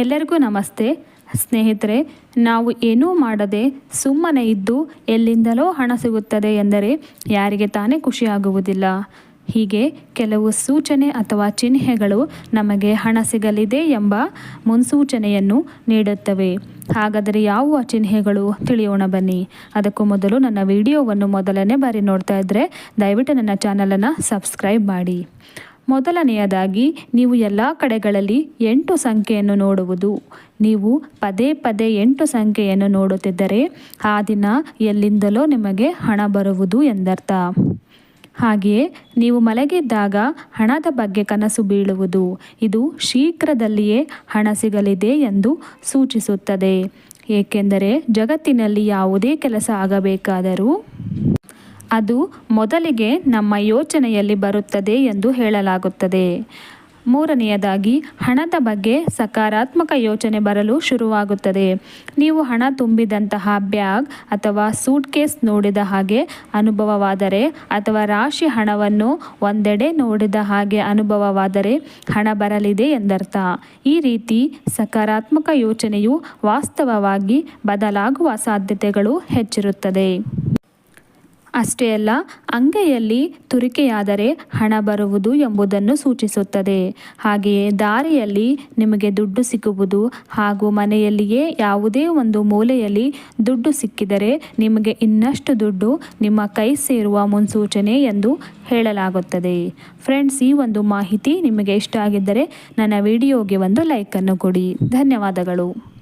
ಎಲ್ಲರಿಗೂ ನಮಸ್ತೆ. ಸ್ನೇಹಿತರೆ, ನಾವು ಏನೂ ಮಾಡದೆ ಸುಮ್ಮನೆ ಇದ್ದು ಎಲ್ಲಿಂದಲೋ ಹಣ ಸಿಗುತ್ತದೆ ಎಂದರೆ ಯಾರಿಗೆ ತಾನೇ ಖುಷಿಯಾಗುವುದಿಲ್ಲ. ಹೀಗೆ ಕೆಲವು ಸೂಚನೆ ಅಥವಾ ಚಿಹ್ನೆಗಳು ನಮಗೆ ಹಣ ಸಿಗಲಿದೆ ಎಂಬ ಮುನ್ಸೂಚನೆಯನ್ನು ನೀಡುತ್ತವೆ. ಹಾಗಾದರೆ ಯಾವ ಚಿಹ್ನೆಗಳು? ತಿಳಿಯೋಣ ಬನ್ನಿ. ಅದಕ್ಕೂ ಮೊದಲು ನನ್ನ ವಿಡಿಯೋವನ್ನು ಮೊದಲನೇ ಬಾರಿ ನೋಡ್ತಾ ಇದ್ದರೆ ದಯವಿಟ್ಟು ನನ್ನ ಚಾನಲನ್ನು ಸಬ್ಸ್ಕ್ರೈಬ್ ಮಾಡಿ. ಮೊದಲನೆಯದಾಗಿ ನೀವು ಎಲ್ಲ ಕಡೆಗಳಲ್ಲಿ ಎಂಟು ಸಂಖ್ಯೆಯನ್ನು ನೋಡುವುದು. ನೀವು ಪದೇ ಪದೇ ಎಂಟು ಸಂಖ್ಯೆಯನ್ನು ನೋಡುತ್ತಿದ್ದರೆ ಆ ದಿನ ಎಲ್ಲಿಂದಲೋ ನಿಮಗೆ ಹಣ ಬರುವುದು ಎಂದರ್ಥ. ಹಾಗೆಯೇ ನೀವು ಮಲಗಿದ್ದಾಗ ಹಣದ ಬಗ್ಗೆ ಕನಸು ಬೀಳುವುದು. ಇದು ಶೀಘ್ರದಲ್ಲಿಯೇ ಹಣ ಸಿಗಲಿದೆ ಎಂದು ಸೂಚಿಸುತ್ತದೆ. ಏಕೆಂದರೆ ಜಗತ್ತಿನಲ್ಲಿ ಯಾವುದೇ ಕೆಲಸ ಆಗಬೇಕಾದರೂ ಅದು ಮೊದಲಿಗೆ ನಮ್ಮ ಯೋಚನೆಯಲ್ಲಿ ಬರುತ್ತದೆ ಎಂದು ಹೇಳಲಾಗುತ್ತದೆ. ಮೂರನೆಯದಾಗಿ, ಹಣದ ಬಗ್ಗೆ ಸಕಾರಾತ್ಮಕ ಯೋಚನೆ ಬರಲು ಶುರುವಾಗುತ್ತದೆ. ನೀವು ಹಣ ತುಂಬಿದಂತಹ ಬ್ಯಾಗ್ ಅಥವಾ ಸೂಟ್ ಕೇಸ್ ನೋಡಿದ ಹಾಗೆ ಅನುಭವವಾದರೆ ಅಥವಾ ರಾಶಿ ಹಣವನ್ನು ಒಂದೆಡೆ ನೋಡಿದ ಹಾಗೆ ಅನುಭವವಾದರೆ ಹಣ ಬರಲಿದೆ ಎಂದರ್ಥ. ಈ ರೀತಿ ಸಕಾರಾತ್ಮಕ ಯೋಚನೆಯು ವಾಸ್ತವವಾಗಿ ಬದಲಾಗುವ ಸಾಧ್ಯತೆಗಳು ಹೆಚ್ಚಿರುತ್ತದೆ. ಅಷ್ಟೇ ಅಲ್ಲ, ಅಂಗೈಯಲ್ಲಿ ತುರಿಕೆಯಾದರೆ ಹಣ ಬರುವುದು ಎಂಬುದನ್ನು ಸೂಚಿಸುತ್ತದೆ. ಹಾಗೆಯೇ ದಾರಿಯಲ್ಲಿ ನಿಮಗೆ ದುಡ್ಡು ಸಿಗುವುದು ಹಾಗೂ ಮನೆಯಲ್ಲಿಯೇ ಯಾವುದೇ ಒಂದು ಮೂಲೆಯಲ್ಲಿ ದುಡ್ಡು ಸಿಕ್ಕಿದರೆ ನಿಮಗೆ ಇನ್ನಷ್ಟು ದುಡ್ಡು ನಿಮ್ಮ ಕೈ ಸೇರುವ ಮುನ್ಸೂಚನೆ ಎಂದು ಹೇಳಲಾಗುತ್ತದೆ. ಫ್ರೆಂಡ್ಸ್, ಈ ಒಂದು ಮಾಹಿತಿ ನಿಮಗೆ ಇಷ್ಟ ಆಗಿದ್ದರೆ ನನ್ನ ವಿಡಿಯೋಗೆ ಒಂದು ಲೈಕನ್ನು ಕೊಡಿ. ಧನ್ಯವಾದಗಳು.